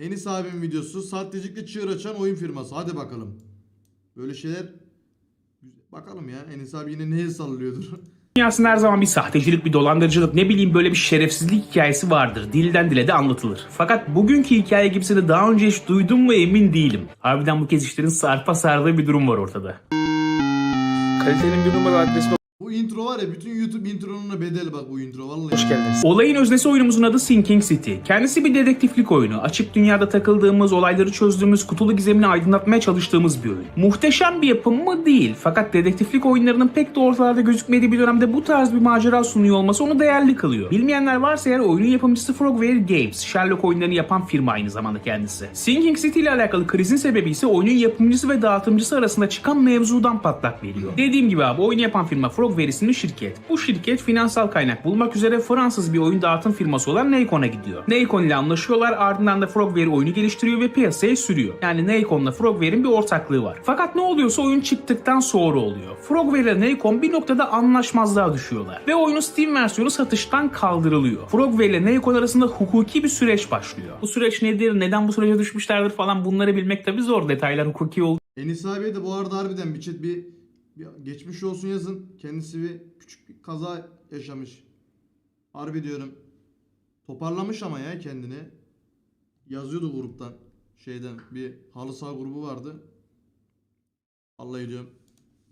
Enis abinin videosu sahtecilikle çığır açan oyun firması. Hadi bakalım. Böyle şeyler bakalım ya. Enis abi yine neye sallıyordur. dünyasında her zaman bir sahtecilik, bir dolandırıcılık, ne bileyim böyle bir şerefsizlik hikayesi vardır. Dilden dile de anlatılır. Fakat bugünkü hikaye gibisini daha önce hiç duydum mu emin değilim. Harbiden bu kez işlerin sarpa sardığı bir durum var ortada. Kalitenin bir numara adresi bu intro var ya bütün YouTube intronuna bedel bak bu intro vallahi. hoş geldiniz. Olayın öznesi oyunumuzun adı Sinking City. Kendisi bir dedektiflik oyunu. Açık dünyada takıldığımız, olayları çözdüğümüz, kutulu gizemini aydınlatmaya çalıştığımız bir oyun. Muhteşem bir yapım mı? Değil. Fakat dedektiflik oyunlarının pek de ortalarda gözükmediği bir dönemde bu tarz bir macera sunuyor olması onu değerli kılıyor. Bilmeyenler varsa eğer oyunun yapımcısı Frogware Games. Sherlock oyunlarını yapan firma aynı zamanda kendisi. Sinking City ile alakalı krizin sebebi ise oyunun yapımcısı ve dağıtımcısı arasında çıkan mevzudan patlak veriyor. Dediğim gibi abi oyunu yapan firma Frogware isimli şirket. Bu şirket finansal kaynak bulmak üzere Fransız bir oyun dağıtım firması olan Nacon'a gidiyor. Nacon ile anlaşıyorlar ardından da Frogware oyunu geliştiriyor ve piyasaya sürüyor. Yani Nacon'la Frogware'in bir ortaklığı var. Fakat ne oluyorsa oyun çıktıktan sonra oluyor. Frogware ile Nacon bir noktada anlaşmazlığa düşüyorlar. Ve oyunun Steam versiyonu satıştan kaldırılıyor. Frogware ile Nacon arasında hukuki bir süreç başlıyor. Bu süreç nedir, neden bu sürece düşmüşlerdir falan bunları bilmek tabii zor. Detaylar hukuki olduğu Enis abiye de bu arada harbiden bir bir, bir geçmiş olsun yazın. Kendisi bir küçük bir kaza yaşamış. Harbi diyorum. Toparlamış ama ya kendini. Yazıyordu gruptan. Şeyden bir halı saha grubu vardı. Vallahi diyorum.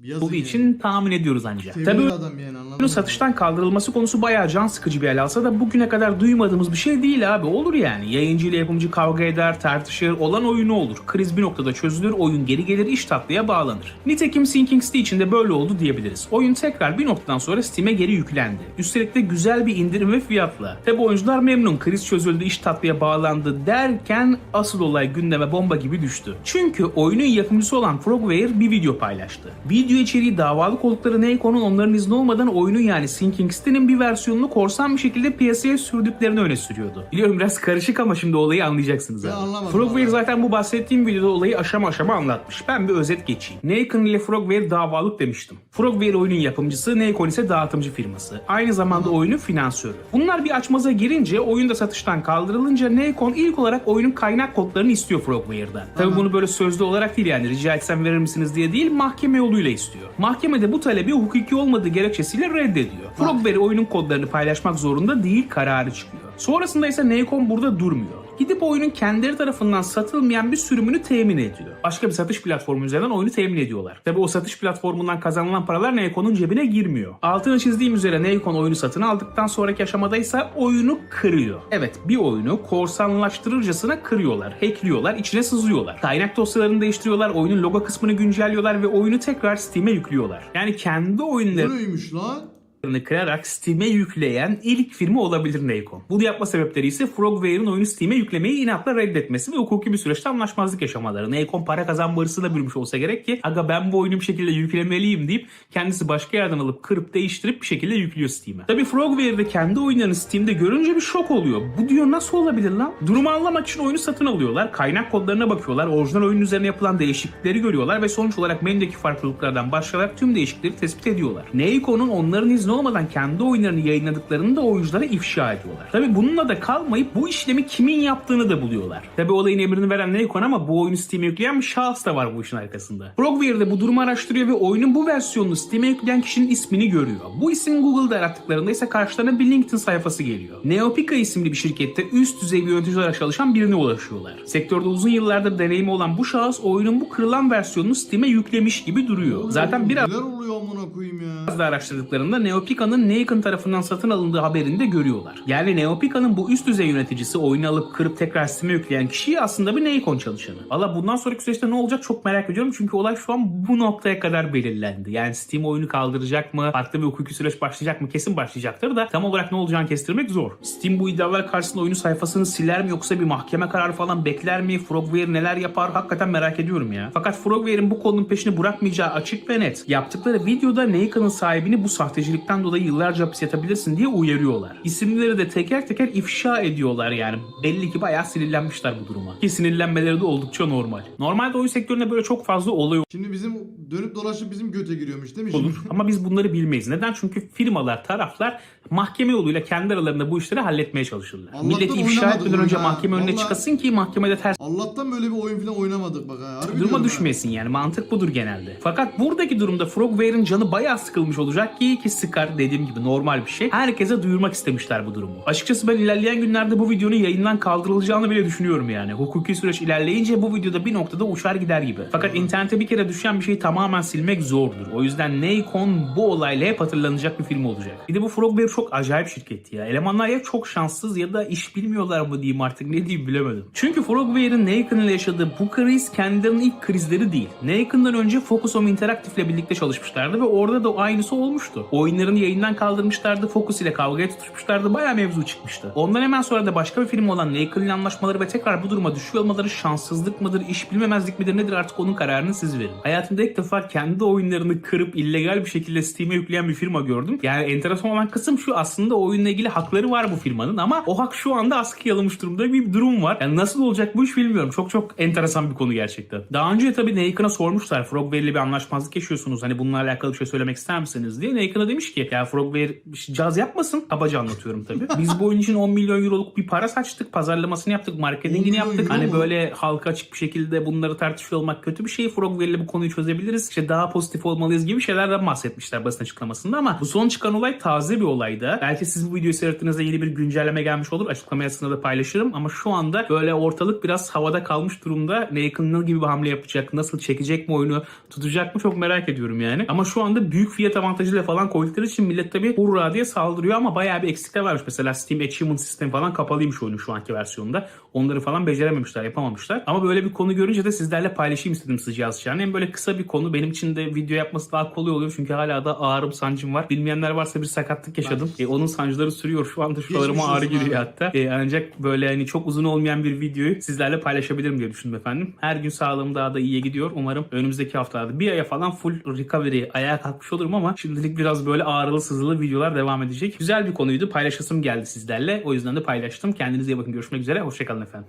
Bir yazın olduğu yani. için tahmin ediyoruz ancak. Tabii adam yani mı? satıştan kaldırılması konusu bayağı can sıkıcı bir hal alsa da bugüne kadar duymadığımız bir şey değil abi. Olur yani. Yayıncı ile yapımcı kavga eder, tartışır, olan oyunu olur. Kriz bir noktada çözülür, oyun geri gelir, iş tatlıya bağlanır. Nitekim Sinking City için de böyle oldu diyebiliriz. Oyun tekrar bir noktadan sonra Steam'e geri yüklendi. Üstelik de güzel bir indirim ve fiyatla. Tabi oyuncular memnun, kriz çözüldü, iş tatlıya bağlandı derken asıl olay gündeme bomba gibi düştü. Çünkü oyunun yapımcısı olan Frogware bir video paylaştı. Video içeriği davalık oldukları Nacon'un onların izni olmadan oyunun yani Sinking City'nin bir versiyonunu korsan bir şekilde piyasaya sürdüklerini öne sürüyordu. Biliyorum biraz karışık ama şimdi olayı anlayacaksınız abi. Frogware zaten bu bahsettiğim videoda olayı aşama aşama anlatmış. Ben bir özet geçeyim. Nacon ile Frogware davalık demiştim. Frogware oyunun yapımcısı, Nacon ise dağıtımcı firması. Aynı zamanda oyunun finansörü. Bunlar bir açmaza girince oyun da satıştan kaldırılınca Nacon ilk olarak oyunun kaynak kodlarını istiyor Frogware'dan. Tabi bunu böyle sözlü olarak değil yani rica etsem verir misiniz diye değil mahkeme yoluyla istiyor. Mahkemede bu talebi hukuki olmadığı gerekçesiyle reddediyor. Frogware oyunun kodlarını paylaşmak zorunda değil kararı çıkıyor. Sonrasında ise Nacon burada durmuyor. Gidip oyunun kendileri tarafından satılmayan bir sürümünü temin ediyor. Başka bir satış platformu üzerinden oyunu temin ediyorlar. Tabi o satış platformundan kazanılan paralar Nacon'un cebine girmiyor. Altını çizdiğim üzere Nacon oyunu satın aldıktan sonraki aşamada ise oyunu kırıyor. Evet bir oyunu korsanlaştırırcasına kırıyorlar, hackliyorlar, içine sızıyorlar. Kaynak dosyalarını değiştiriyorlar, oyunun logo kısmını güncelliyorlar ve oyunu tekrar Steam'e yüklüyorlar. Yani kendi oyunları neymiş lan? Kırarak Steam'e yükleyen ilk firma olabilir Nacon. Bunu yapma sebepleri ise Frogware'ın oyunu Steam'e yüklemeyi inatla reddetmesi ve hukuki bir süreçte anlaşmazlık yaşamaları. Nacon para kazanma hırsına bürümüş olsa gerek ki aga ben bu oyunu bir şekilde yüklemeliyim deyip kendisi başka yerden alıp kırıp değiştirip bir şekilde yüklüyor Steam'e. Tabi Frogware de kendi oyunlarını Steam'de görünce bir şok oluyor. Bu diyor nasıl olabilir lan? Durumu anlamak için oyunu satın alıyorlar. Kaynak kodlarına bakıyorlar. Orijinal oyunun üzerine yapılan değişiklikleri görüyorlar ve sonuç olarak menüdeki farklılıklardan başlayarak tüm değişiklikleri tespit ediyorlar. Nacon'un onların izni olmadan kendi oyunlarını yayınladıklarını da oyunculara ifşa ediyorlar. Tabi bununla da kalmayıp bu işlemi kimin yaptığını da buluyorlar. Tabi olayın emrini veren Nacon ama bu oyunu Steam'e yükleyen bir şahıs da var bu işin arkasında. Frogware de bu durumu araştırıyor ve oyunun bu versiyonunu Steam'e yükleyen kişinin ismini görüyor. Bu isim Google'da arattıklarında ise karşılarına bir LinkedIn sayfası geliyor. Neopika isimli bir şirkette üst düzey bir yönetici olarak çalışan birine ulaşıyorlar. Sektörde uzun yıllardır deneyimi olan bu şahıs oyunun bu kırılan versiyonunu Steam'e yüklemiş gibi duruyor. Zaten biraz Neler oluyor amına koyayım ya? Biraz da araştırdıklarında Neopika'nın Nacon tarafından satın alındığı haberini de görüyorlar. Yani Neopika'nın bu üst düzey yöneticisi oyunu alıp kırıp tekrar Steam'e yükleyen kişi aslında bir Nacon çalışanı. Valla bundan sonraki süreçte ne olacak çok merak ediyorum çünkü olay şu an bu noktaya kadar belirlendi. Yani Steam oyunu kaldıracak mı? Farklı bir hukuki süreç başlayacak mı? Kesin başlayacaktır da tam olarak ne olacağını kestirmek zor. Steam bu iddialar karşısında oyunu sayfasını siler mi yoksa bir mahkeme kararı falan bekler mi? Frogware neler yapar? Hakikaten merak ediyorum ya. Fakat Frogware'in bu konunun peşini bırakmayacağı açık ve net. Yaptıkları videoda Nacon'ın sahibini bu sahtecilikten içerikten dolayı yıllarca hapis yatabilirsin diye uyarıyorlar. İsimleri de teker teker ifşa ediyorlar yani. Belli ki bayağı sinirlenmişler bu duruma. Ki sinirlenmeleri de oldukça normal. Normalde oyun sektöründe böyle çok fazla olay Şimdi bizim dönüp dolaşıp bizim göte giriyormuş değil mi? olur. Ama biz bunları bilmeyiz. Neden? Çünkü firmalar, taraflar mahkeme yoluyla kendi aralarında bu işleri halletmeye çalışırlar. Allah'tan Milleti ifşa oynamadık etmeden önce mahkeme önüne Vallahi- çıkasın ki mahkemede ters Allah'tan böyle bir oyun falan oynamadık bak ha. Harbi diyorum duruma ha. düşmesin yani mantık budur genelde. Fakat buradaki durumda Frogware'in canı bayağı sıkılmış olacak ki ki sıkar dediğim gibi normal bir şey. Herkese duyurmak istemişler bu durumu. Açıkçası ben ilerleyen günlerde bu videonun yayından kaldırılacağını bile düşünüyorum yani. Hukuki süreç ilerleyince bu videoda bir noktada uçar gider gibi. Fakat internete bir kere düşen bir şeyi tamamen silmek zordur. O yüzden Nacon bu olayla hep hatırlanacak bir film olacak. Bir de bu Frogware çok acayip şirketti ya. Elemanlar ya çok şanssız ya da iş bilmiyorlar mı diyeyim artık ne diyeyim bilemedim. Çünkü Frogware'in Nacon ile yaşadığı bu kriz kendilerinin ilk krizleri değil. Nacon'dan önce Focus Home Interactive ile birlikte çalışmışlardı ve orada da aynısı olmuştu. Oyunlarını yayından kaldırmışlardı, Focus ile kavgaya tutuşmuşlardı, bayağı mevzu çıkmıştı. Ondan hemen sonra da başka bir film olan Nacon ile anlaşmaları ve tekrar bu duruma düşüyor olmaları şanssızlık mıdır, iş bilmemezlik midir nedir artık onun kararını siz verin. Hayatımda ilk defa kendi oyunlarını kırıp illegal bir şekilde Steam'e yükleyen bir firma gördüm. Yani enteresan olan kısım şu aslında oyunla ilgili hakları var bu firmanın ama o hak şu anda askıya alınmış durumda bir durum var. Yani nasıl olacak bu iş bilmiyorum. Çok çok enteresan bir konu gerçekten. Daha önce tabii Nacon'a sormuşlar. Frogware ile bir anlaşmazlık yaşıyorsunuz. Hani bununla alakalı bir şey söylemek ister misiniz diye. Nacon'a demiş ki ya Frogware caz yapmasın. Kabaca anlatıyorum tabii. Biz bu oyun için 10 milyon euroluk bir para saçtık. Pazarlamasını yaptık. 10 Marketingini yaptık. Hani böyle halka açık bir şekilde bunları tartışıyor olmak kötü bir şey. Frogware ile bu konuyu çözebiliriz. İşte daha pozitif olmalıyız gibi şeylerden bahsetmişler basın açıklamasında ama bu son çıkan olay taze bir olaydı. Belki siz bu videoyu seyrettiğinizde yeni bir güncelleme gelmiş olur. Açıklama yazısında da paylaşırım ama şu anda böyle ortalık biraz havada kalmış durumda. Naked ne gibi bir hamle yapacak? Nasıl çekecek mi oyunu? Tutacak mı? Çok merak ediyorum yani. Ama şu anda büyük fiyat avantajıyla falan koydukları için millet tabii hurra diye saldırıyor ama bayağı bir eksikler varmış. Mesela Steam Achievement sistemi falan kapalıymış oyunun şu anki versiyonunda. Onları falan becerememişler, yapamamışlar. Ama böyle bir konu görünce de sizlerle paylaşayım istedim sıcağı sıcağına. Hem böyle kısa bir konu benim için de video yapması daha kolay oluyor. Çünkü hala da ağrım sancım var. Bilmeyenler varsa bir sakatlık yaşadım. E, onun sancıları sürüyor şu anda şuralarıma ağrı giriyor abi. hatta. E, ancak böyle hani çok uzun olmayan bir videoyu sizlerle paylaşabilirim diye düşündüm efendim. Her gün sağlığım daha da iyiye gidiyor. Umarım önümüzdeki haftalarda bir aya falan full recovery ayağa kalkmış olurum ama şimdilik biraz böyle ağrılı sızılı videolar devam edecek. Güzel bir konuydu. Paylaşasım geldi sizlerle. O yüzden de paylaştım. Kendinize iyi bakın. Görüşmek üzere. Hoşçakalın efendim.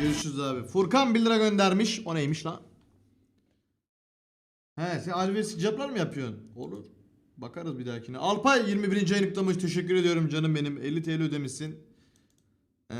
Görüşürüz abi. Furkan 1 lira göndermiş. O neymiş lan? He sen Alves icaplar mı yapıyorsun? Olur. Bakarız bir dahakine. Alpay 21. ayını kutlamış. Teşekkür ediyorum canım benim. 50 TL ödemişsin. Ee,